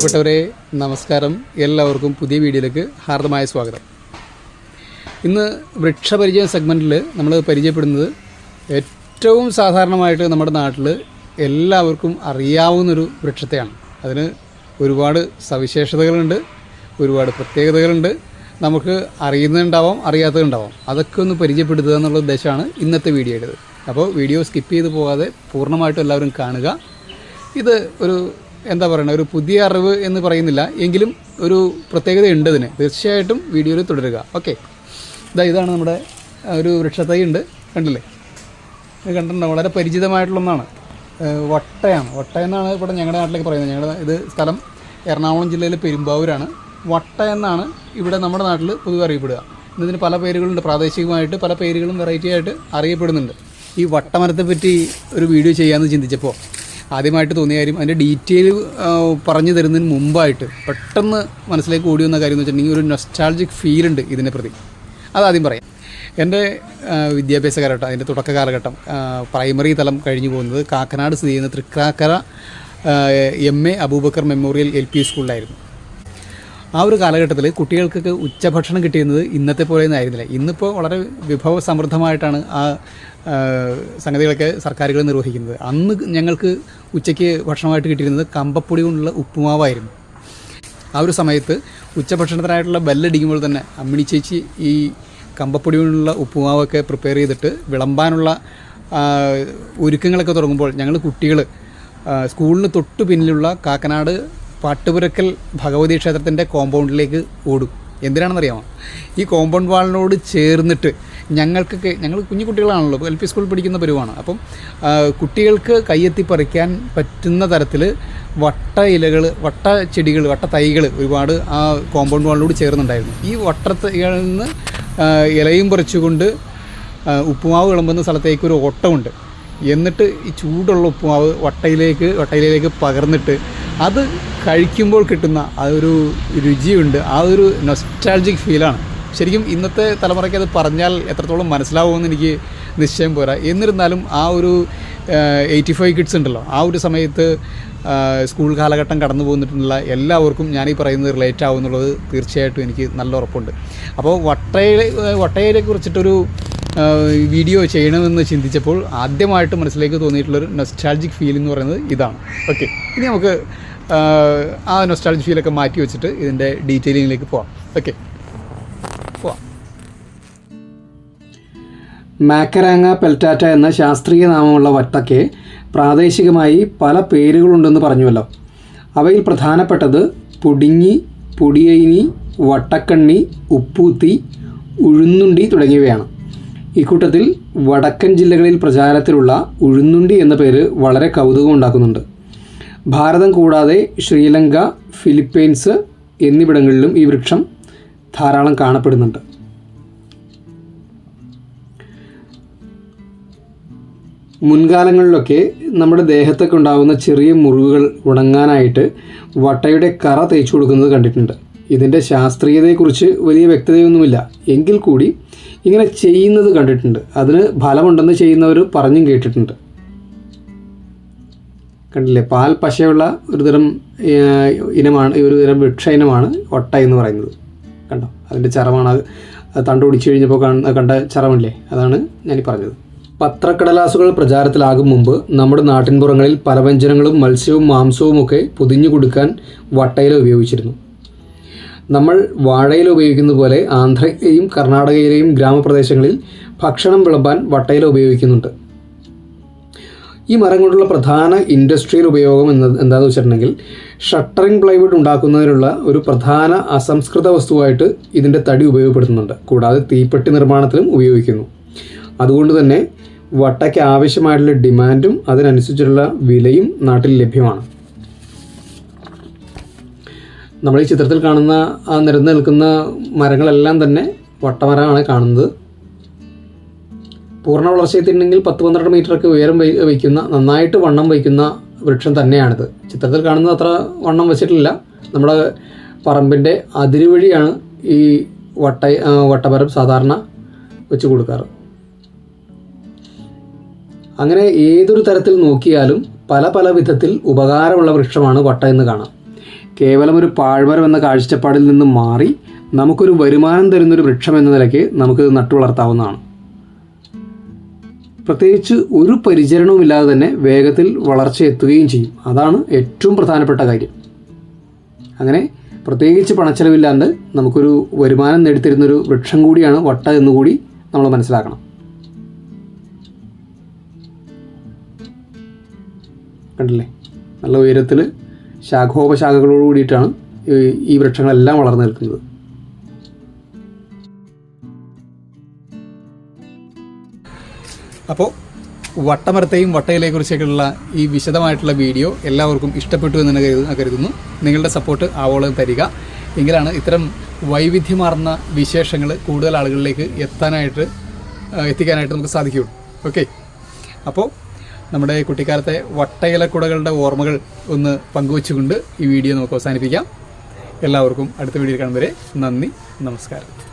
പ്രിയപ്പെട്ടവരെ നമസ്കാരം. എല്ലാവർക്കും പുതിയ വീഡിയോയിലേക്ക് ഹാർദമായ സ്വാഗതം. ഇന്ന് വൃക്ഷപരിചയം സെഗ്മെന്റിൽ നമ്മൾ പരിചയപ്പെടുന്നത് ഏറ്റവും സാധാരണമായിട്ട് നമ്മുടെ നാട്ടിൽ എല്ലാവർക്കും അറിയാവുന്നൊരു വൃക്ഷത്തെയാണ്. അതിന് ഒരുപാട് സവിശേഷതകളുണ്ട് ഒരുപാട് പ്രത്യേകതകളുണ്ട്. നമുക്ക് അറിയുന്നുണ്ടാവാം അറിയാത്തതുണ്ടാവാം. അതൊക്കെ ഒന്ന് പരിചയപ്പെടുത്തുക എന്നുള്ള ഉദ്ദേശമാണ് ഇന്നത്തെ വീഡിയോയുടേത്. അപ്പോൾ വീഡിയോ സ്കിപ്പ് ചെയ്ത് പോകാതെ പൂർണമായിട്ടും എല്ലാവരും കാണുക. ഇത് ഒരു എന്താ പറയുക ഒരു പുതിയ അറിവ് എന്ന് പറയുന്നില്ല. എങ്കിലും ഒരു പ്രത്യേകത ഉണ്ട് ഇതിന്. തീർച്ചയായിട്ടും വീഡിയോയിൽ തുടരുക. ഓക്കെ ഇതാ ഇതാണ് നമ്മുടെ ഒരു വൃക്ഷത്തൈ ഉണ്ട്. കണ്ടില്ലേ? കണ്ടിട്ടുണ്ടോ? വളരെ പരിചിതമായിട്ടുള്ള ഒന്നാണ്. വട്ടയാണ്. വട്ട എന്നാണ് ഇവിടെ ഞങ്ങളുടെ നാട്ടിലേക്ക് പറയുന്നത്. ഞങ്ങളുടെ ഇത് സ്ഥലം എറണാകുളം ജില്ലയിലെ പെരുമ്പാവൂരാണ്. വട്ട എന്നാണ് ഇവിടെ നമ്മുടെ നാട്ടിൽ പൊതുവെ അറിയപ്പെടുക. ഇതിന് പല പേരുകളുണ്ട്. പ്രാദേശികമായിട്ട് പല പേരുകളും വെറൈറ്റി ആയിട്ട് അറിയപ്പെടുന്നുണ്ട്. ഈ വട്ടമരത്തെ പറ്റി ഒരു വീഡിയോ ചെയ്യാമെന്ന് ചിന്തിച്ചപ്പോൾ ആദ്യമായിട്ട് തോന്നിയ കാര്യം അതിന്റെ ഡീറ്റെയിൽ പറഞ്ഞു തരുന്നതിന് മുമ്പായിട്ട് പെട്ടെന്ന് മനസ്സിലേക്ക് ഓടി വന്ന കാര്യം എന്ന് വെച്ചിട്ടുണ്ടെങ്കിൽ ഒരു നൊസ്റ്റാൾജിക് ഉണ്ട് ഇതിനെ പ്രതി. അതാദ്യം പറയാം. എന്റെ വിദ്യാഭ്യാസ കാലഘട്ടം അതിന്റെ തുടക്ക കാലഘട്ടം പ്രൈമറി തലം കഴിഞ്ഞു പോകുന്നത് കാക്കനാട് സ്ഥിതി ചെയ്യുന്ന Thrikkakara M A Abubakar memorial L P സ്കൂളിലായിരുന്നു ആ ഒരു കാലഘട്ടത്തിൽ കുട്ടികൾക്കൊക്കെ ഉച്ചഭക്ഷണം കിട്ടിയിരുന്നത് ഇന്നത്തെ പോലെ ഒന്നും ആയിരുന്നില്ല. ഇന്നിപ്പോൾ വളരെ വിഭവ സമൃദ്ധമായിട്ടാണ് ആ, സംഗതികളൊക്കെ സർക്കാരുകൾ നിർവഹിക്കുന്നത്. അന്ന് ഞങ്ങൾക്ക് ഉച്ചയ്ക്ക് ഭക്ഷണമായിട്ട് കിട്ടിയിരുന്നത് കമ്പപ്പൊടി കൊണ്ടുള്ള ഉപ്പുമാവായിരുന്നു. ആ ഒരു സമയത്ത് ഉച്ചഭക്ഷണത്തിനായിട്ടുള്ള ബെല്ലടിക്കുമ്പോൾ തന്നെ അമ്മിണി ചേച്ചി ഈ കമ്പപ്പൊടി കൊണ്ടുള്ള ഉപ്പുമാവൊക്കെ പ്രിപ്പയർ ചെയ്തിട്ട് വിളമ്പാനുള്ള ഒരുക്കങ്ങളൊക്കെ തുടങ്ങുമ്പോൾ ഞങ്ങൾ കുട്ടികൾ സ്കൂളിന് തൊട്ട് പിന്നിലുള്ള കാക്കനാട് പാട്ടുപുരക്കൽ ഭഗവതി ക്ഷേത്രത്തിന്റെ കോമ്പൗണ്ടിലേക്ക് ഓടും. എന്തിനാണെന്നറിയാമോ? ഈ കോമ്പൗണ്ട് വാളിനോട് ചേർന്നിട്ട് ഞങ്ങൾക്കൊക്കെ ഞങ്ങൾ കുഞ്ഞു കുട്ടികളാണല്ലോ എൽ പി സ്കൂളിൽ പഠിക്കുന്ന പരുവാണ്. അപ്പം കുട്ടികൾക്ക് കയ്യെത്തി പറിക്കാൻ പറ്റുന്ന തരത്തിൽ വട്ട ഇലകൾ വട്ട ചെടികൾ വട്ട തൈകൾ ഒരുപാട് ആ കോമ്പൗണ്ട് വാളിനോട് ചേർന്നുണ്ടായിരുന്നു. ഈ വട്ട വട്ടത്തൈകളിൽ നിന്ന് ഇലയും പറിച്ചുകൊണ്ട് ഉപ്പുമാവ് വിളമ്പുന്ന സ്ഥലത്തേക്ക് ഒരു ഓട്ടമുണ്ട്. എന്നിട്ട് ഈ ചൂടുള്ള ഉപ്പുമാവ് വട്ടയിലേക്ക് വട്ടയിലേക്ക് പകർന്നിട്ട് അത് കഴിക്കുമ്പോൾ കിട്ടുന്ന ആ ഒരു രുചിയുണ്ട്. ആ ഒരു നൊസ്റ്റാൾജിക് ഫീലാണ് ശരിക്കും ഇന്നത്തെ തലമുറയ്ക്ക് അത് പറഞ്ഞാൽ എത്രത്തോളം മനസ്സിലാവുമെന്ന് എനിക്ക് നിശ്ചയം പോരാ. എന്നിരുന്നാലും ആ ഒരു എയ്റ്റി ഫൈവ് കിഡ്സ് ഉണ്ടല്ലോ ആ ഒരു സമയത്ത് സ്കൂൾ കാലഘട്ടം കടന്നു പോന്നിട്ടുള്ള എല്ലാവർക്കും ഞാനീ പറയുന്നത് റിലേറ്റ് ആവും എന്നുള്ളത് തീർച്ചയായിട്ടും എനിക്ക് നല്ല ഉറപ്പുണ്ട്. അപ്പോൾ വട്ടയിലെ വട്ടയിലെ കുറിച്ചിട്ടൊരു വീഡിയോ ചെയ്യണമെന്ന് ചിന്തിച്ചപ്പോൾ ആദ്യമായിട്ട് മനസ്സിലേക്ക് തോന്നിയിട്ടുള്ളൊരു നൊസ്റ്റാൾജിക് ഫീൽ എന്ന് പറയുന്നത് ഇതാണ്. ഓക്കെ ഇനി നമുക്ക് ആ നൊസ്റ്റാൾജിക് ഫീലൊക്കെ മാറ്റി വെച്ചിട്ട് ഇതിന്റെ ഡീറ്റെയിലിങ്ങിലേക്ക് പോകാം ഓക്കെ മാക്കരാങ്ങ പെൽറ്റാറ്റ എന്ന ശാസ്ത്രീയ നാമമുള്ള വട്ടയ്ക്ക് പ്രാദേശികമായി പല പേരുകളുണ്ടെന്ന് പറഞ്ഞുവല്ലോ. അവയിൽ പ്രധാനപ്പെട്ടത് പുടിങ്ങി പൊടിയൈനി വട്ടക്കണ്ണി ഉപ്പൂത്തി ഉഴുന്നുണ്ടി തുടങ്ങിയവയാണ്. ഇക്കൂട്ടത്തിൽ വടക്കൻ ജില്ലകളിൽ പ്രചാരത്തിലുള്ള ഉഴുന്നുണ്ടി എന്ന പേര് വളരെ കൗതുകം ഉണ്ടാക്കുന്നുണ്ട്. ഭാരതം കൂടാതെ ശ്രീലങ്ക ഫിലിപ്പീൻസ് എന്നിവിടങ്ങളിലും ഈ വൃക്ഷം ധാരാളം കാണപ്പെടുന്നുണ്ട്. മുൻകാലങ്ങളിലൊക്കെ നമ്മുടെ ദേഹത്തൊക്കെ ഉണ്ടാകുന്ന ചെറിയ മുറിവുകൾ ഉണങ്ങാനായിട്ട് വട്ടയുടെ കറ തേച്ചു കൊടുക്കുന്നത് കണ്ടിട്ടുണ്ട്. ഇതിന്റെ ശാസ്ത്രീയതയെക്കുറിച്ച് വലിയ വ്യക്തതയൊന്നുമില്ല. എങ്കിൽ കൂടി ഇങ്ങനെ ചെയ്യുന്നത് കണ്ടിട്ടുണ്ട്. അതിന് ഫലമുണ്ടെന്ന് ചെയ്യുന്നവർ പറഞ്ഞും കേട്ടിട്ടുണ്ട്. കണ്ടില്ലേ? പാൽ പശയുള്ള ഒരു തരം ഇനമാണ് ഒരു തരം വൃക്ഷ ഇനമാണ് ഒട്ട എന്ന് പറയുന്നത്. കണ്ടോ? അതിന്റെ ചറമാണ് അത്. അത് തണ്ട് ഒടിച്ചു കഴിഞ്ഞപ്പോൾ കണ്ട ചറമില്ലേ അതാണ് ഞാൻ പറഞ്ഞത്. പത്രക്കടലാസുകൾ പ്രചാരത്തിലാകും മുമ്പ് നമ്മുടെ നാട്ടിൻപുറങ്ങളിൽ പലവ്യഞ്ജനങ്ങളും മത്സ്യവും മാംസവും ഒക്കെ പൊതിഞ്ഞു കൊടുക്കാൻ വട്ടയില ഉപയോഗിച്ചിരുന്നു. നമ്മൾ വാഴയില ഉപയോഗിക്കുന്ന പോലെ ആന്ധ്രയിലെയും കർണാടകയിലെയും ഗ്രാമപ്രദേശങ്ങളിൽ ഭക്ഷണം വിളമ്പാൻ വട്ടയില ഉപയോഗിക്കുന്നുണ്ട്. ഈ മരം കൊണ്ടുള്ള പ്രധാന ഇൻഡസ്ട്രിയൽ ഉപയോഗം എന്ന എന്താണെന്ന് വെച്ചിട്ടുണ്ടെങ്കിൽ ഷട്ടറിംഗ് പ്ലൈവുഡ് ഉണ്ടാക്കുന്നതിനുള്ള ഒരു പ്രധാന അസംസ്കൃത വസ്തുവായിട്ട് ഇതിന്റെ തടി ഉപയോഗപ്പെടുത്തുന്നുണ്ട്. കൂടാതെ തീപ്പെട്ടി നിർമ്മാണത്തിലും ഉപയോഗിക്കുന്നു. അതുകൊണ്ട് തന്നെ വട്ടയ്ക്ക് ആവശ്യമായിട്ടുള്ള ഡിമാൻഡും അതിനനുസരിച്ചുള്ള വിലയും നാട്ടിൽ ലഭ്യമാണ്. നമ്മൾ ഈ ചിത്രത്തിൽ കാണുന്ന ആ നിരന്ന് നിൽക്കുന്ന മരങ്ങളെല്ലാം തന്നെ വട്ടമരമാണ് കാണുന്നത്. പൂർണ വളർച്ചയെത്തിയിട്ടുണ്ടെങ്കിൽ പത്ത് പന്ത്രണ്ട് മീറ്ററൊക്കെ ഉയരം വയ്ക്കുന്ന നന്നായിട്ട് വണ്ണം വയ്ക്കുന്ന വൃക്ഷം തന്നെയാണിത്. ചിത്രത്തിൽ കാണുന്നത് അത്ര വണ്ണം വെച്ചിട്ടില്ല. നമ്മുടെ പറമ്പിന്റെ അതിരുവഴിയാണ് ഈ വട്ട വട്ടമരം സാധാരണ വെച്ച് കൊടുക്കാറ്. അങ്ങനെ ഏതൊരു തരത്തിൽ നോക്കിയാലും പല പല വിധത്തിൽ ഉപകാരമുള്ള വൃക്ഷമാണ് വട്ട എന്ന് കാണാം. കേവലം ഒരു പാഴ്മരം എന്ന കാഴ്ചപ്പാടിൽ നിന്ന് മാറി നമുക്കൊരു വരുമാനം തരുന്നൊരു വൃക്ഷം എന്ന നിലയ്ക്ക് നമുക്കിത് നട്ടു വളർത്താവുന്നതാണ്. പ്രത്യേകിച്ച് ഒരു പരിചരണവും ഇല്ലാതെ തന്നെ വേഗത്തിൽ വളർച്ച എത്തുകയും ചെയ്യും. അതാണ് ഏറ്റവും പ്രധാനപ്പെട്ട കാര്യം. അങ്ങനെ പ്രത്യേകിച്ച് പണച്ചെലവില്ലാണ്ട് നമുക്കൊരു വരുമാനം നേടിത്തരുന്നൊരു വൃക്ഷം കൂടിയാണ് വട്ട എന്നുകൂടി നമ്മൾ മനസ്സിലാക്കണം. കണ്ടില്ലേ? നല്ല ഉയരത്തിൽ ശാഖോപശാഖകളോട് കൂടിയിട്ടാണ് ഈ- വൃക്ഷങ്ങളെല്ലാം വളർന്നു നിൽക്കുന്നത്. അപ്പോൾ വട്ടമരത്തെയും വട്ടയിലെ കുറിച്ചൊക്കെയുള്ള ഈ വിശദമായിട്ടുള്ള വീഡിയോ എല്ലാവർക്കും ഇഷ്ടപ്പെട്ടു എന്ന് തന്നെ കരുതുന്നു നിങ്ങളുടെ സപ്പോർട്ട് ആവോളം തരിക. എങ്കിലാണ് ഇത്തരം വൈവിധ്യമാർന്ന വിശേഷങ്ങൾ കൂടുതൽ ആളുകളിലേക്ക് എത്താനായിട്ട് എത്തിക്കാനായിട്ട് നമുക്ക് സാധിക്കുകയുള്ളൂ. ഓക്കെ അപ്പോൾ നമ്മുടെ കുട്ടിക്കാലത്തെ വട്ടയിലക്കുടകളുടെ ഓർമ്മകൾ ഒന്ന് പങ്കുവച്ചുകൊണ്ട് ഈ വീഡിയോ നമുക്ക് അവസാനിപ്പിക്കാം. എല്ലാവർക്കും അടുത്ത വീഡിയോ കാണും വരെ നന്ദി നമസ്കാരം.